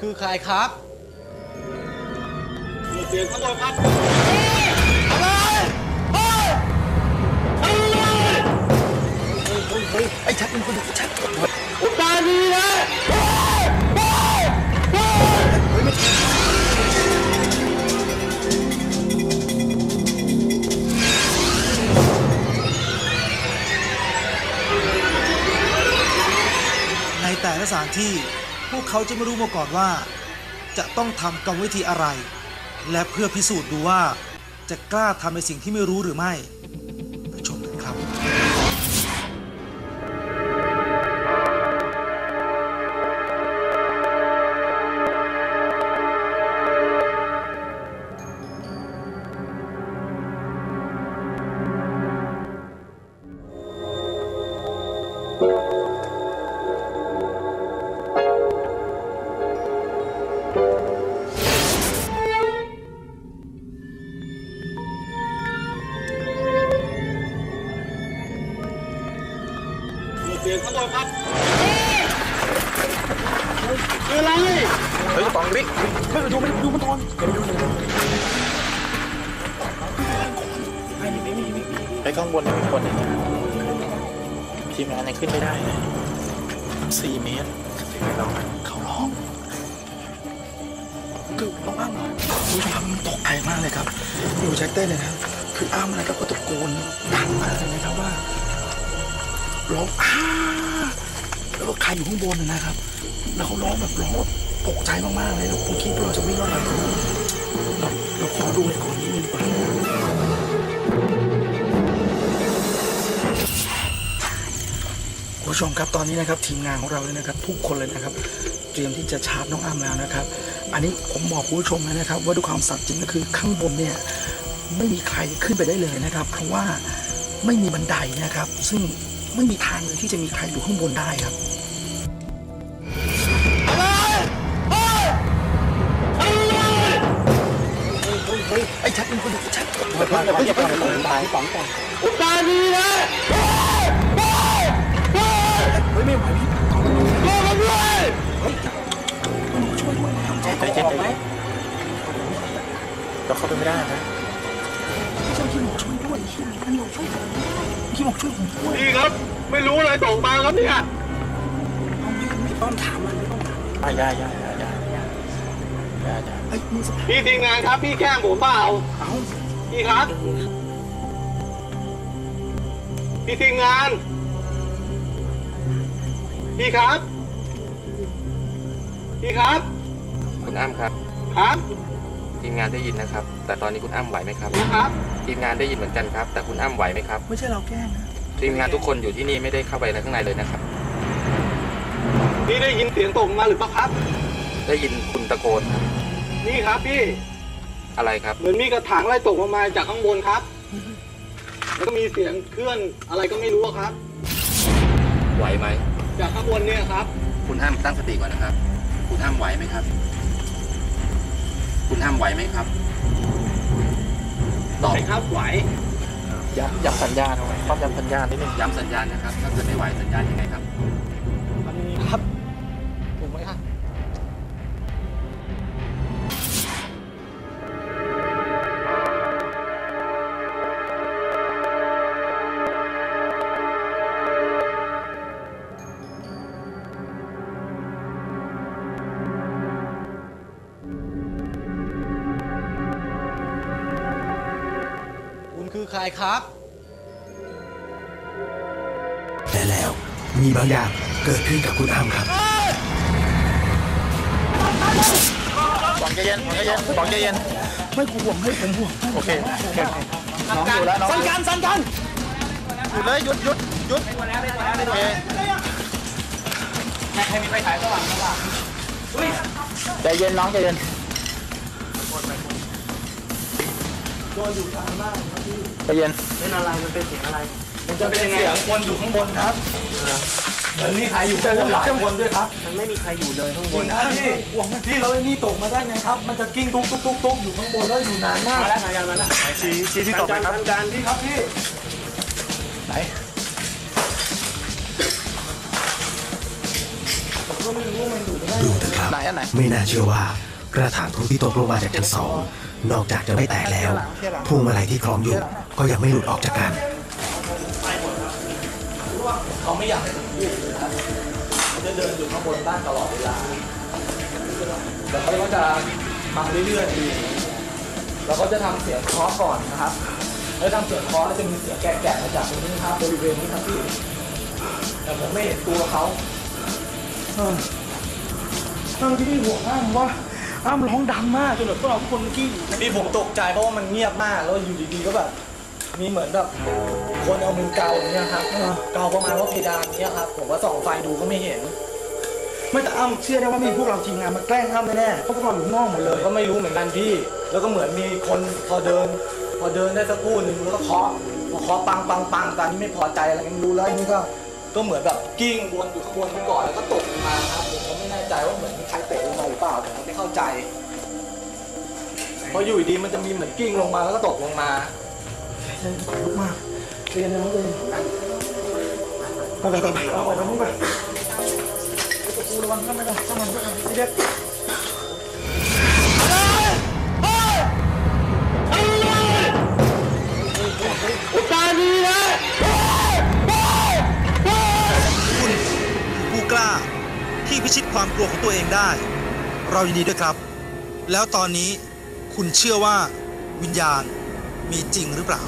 คือใครครับเสียงข้างบนครับไอ้ชัดเป็นคนดูชัดตาดีนะในแต่ละสถานที่ พวกเขาจะไม่รู้มาก่อนว่า จะต้องทำกรรมวิธีอะไร และเพื่อพิสูจน์ดูว่าจะกล้าทำในสิ่งที่ไม่รู้หรือไม่ คืออะไรเฮ้ยปองบิ๊กไม่ไปดูไม่ดูมันทนไปดูเลยไปข้างบนมีคนะทีมงานยังขึ้นไม่ได้เลยสี่เมตรเขาร้องคือน้องอ้ำผู้ชมครับมันตกใจมากเลยครับอยู่แจ็คเต้นเลยนะคืออ้ำนะครับก็ตะโกนดังมากเลยนะครับว่าร้องอ้า แล้วก็ครอยู่ข้างบนนะครับ แล้วเขาร้องแบบร้องแบบตกใจมากๆเลยเราผมคิดว่าเราจะวิ่งรอดไหมเราเราขอดูก่อนนิดนึงดีกว่าผู้ชมครับตอนนี้นะครับทีมงานของเราเลยนะครับ ทุกคนเลยนะครับ เตรียมที่จะชาร์จน้องอ้ำแล้วนะครับ อันนี้ผมบอกผู้ชมเลยนะครับ ว่าด้วยความสัตย์จริงก็คือข้างบนเนี่ยไม่มีใครขึ้นไปได้เลยนะครับ เพราะว่าไม่มีบันไดนะครับ ซึ่ง ไม่มีทางเลยที่จะมีใครอยู่ข้างบนได้ครับไอ้ชัดเป็นคนดูชัดตาดีนะเฮ้ยไม่ไหวพี่ช่วยกันด้วยใจเย็นใจเย็นเราเข้าไปไม่ได้นะ พี่ครับ ไม่รู้เลยส่งมาครับเนี่ยอะอย่าอย่าอย่าอย่าอย่าอย่าอย่าพี่ทีมงานครับ พี่แกล้งผมเปล่าพี่ครับ พี่ทีมงาน พี่ครับ พี่ครับ คุณอ้ำครับ ครับ ทีมงานได้ยินนะครับ แต่ตอนนี้คุณอ้ำไหวไหมครับนะครับ ทีมงานได้ยินเหมือนกันครับ แต่คุณอ้ำไหวไหมครับ ไม่ใช่เราแกล้งนะทีมงานทุกคนอยู่ที่นี่ไม่ได้เข้าไปในข้างในเลยนะครับพี่ได้ยินเสียงตกมาหรือเปล่าครับ ได้ยินคุณตะโกนครับนี่ครับพี่อะไรครับ เหมือนมีกระถางอะไรตกลงมาจากข้างบนครับ แล้วก็มีเสียงเคลื่อนอะไรก็ไม่รู้อะครับ ไหวไหมจากข้างบนเนี่ยครับ คุณอ้ำตั้งสติก่อนนะครับ คุณอ้ำไหวไหมครับ คุณอ้ำไหวไหมครับ ตอบไหวครับไหวย้ำย้ำสัญญาณเอาไว้ต้องย้ำสัญญาณนิดนึงย้ำสัญญาณนะครับ ถ้าเกิดไม่ไหวสัญญาณยังไงครับครับ คุณคือใครครับแต่แล้วมีบางอย่างเกิดขึ้นกับคุณอ้ำครับปองใจเย็นปองใจเย็นปองใจเย็น ไม่กูห่วงให้ผมห่วงโอเคโอเคน้องอยู่แล้วน้องสั่นกันสั่นกันหยุดเลยหยุดหยุดหยุดโอเคใครมีไฟฉายสว่างสว่างใจเย็นน้องใจเย็น ใจเย็นจะเป็นยังไงอะคนอยู่ข้างบนครับแล้วนี่ใครอยู่ข้างบนหลายคนด้วยครับ มันไม่มีใครอยู่เลยข้างบนนะพี่ห่วงพี่เราไอ้นี่ตกมาได้ไงครับ มันจะกิ้งตุ๊กตุ๊กตุ๊กตุ๊กอยู่ข้างบนแล้วอยู่นานมากมาแล้วงานมาแล้วชี้ชี้ที่ตกไปครับการพี่ครับพี่ไหนดูเถอะครับไหนอันไหนไม่น่าเชื่อว่ากระถางทูบที่ตกลงมาจากชั้นสอง นอกจากจะไม่แตกแล้วพวงมาลัยที่คล้องอยู่ก็ยังไม่หลุดออกจากกันเขาไม่อยากให้ผมพูดนะครับเขาจะเดินอยู่ข้างบนบ้านตลอดเวลาแล้วเขาก็จะมาเรื่อยๆแล้วก็จะทำเสียงเคาะก่อนนะครับ แล้วทำเสียงเคาะแล้วจะมีเสียงแกะๆมาจากตรงนี้ครับบริเวณนี้ครับพี่แต่ผมไม่เห็นตัวเขาเออที่นี่ห่วงอ้ามว่า อ้ามร้องดังมากจนแบบพวกเราทุกคนเมื่อกี้นี่ผมตกใจเพราะว่ามันเงียบมากแล้วอยู่ดีๆก็แบบมีเหมือนแบบคนเอามือเกาอย่างเงี้ยครับเกาประมาณว่าเพดานเนี้ยครับผมก็ส่องไฟดูก็ไม่เห็น ไม่แต่อ้ามเชื่อได้ว่ามีพวกเราทีมงานมาแกล้งอ้ามแน่ๆเพราะพวกเราอยู่ข้างนอกหมดเลย ก็ไม่รู้เหมือนกันพี่ แล้วก็เหมือนมีคนพอเดิน พอเดินได้สักครู่หนึ่งแล้วก็เคาะพอเคาะปังปังปังตอนนี้ไม่พอใจอะไรก็ไม่รู้แล้วอันนี้ก็ ก็เหมือนแบบกิ้งวนอยู่ข้างบนไปก่อนแล้วก็ตกลงมาครับผมก็ไม่แน่ใจว่าเหมือนมีใครเตะลงมาหรือเปล่าผมก็ไม่เข้าใจเพราะอยู่ดีๆมันจะมีเหมือนกิ้งลงมาแล้วก็ตกลงมามากเรียนนะเลยไปไปไปไปเอาออกไปนู่นไปตะกูระวังข้ามไม่ได้ข้ามมันด้วยกันเด็ก ที่พิชิตความกลัวของตัวเองได้ เรายินดีด้วยครับ แล้วตอนนี้คุณเชื่อว่าวิญญาณมีจริงหรือเปล่า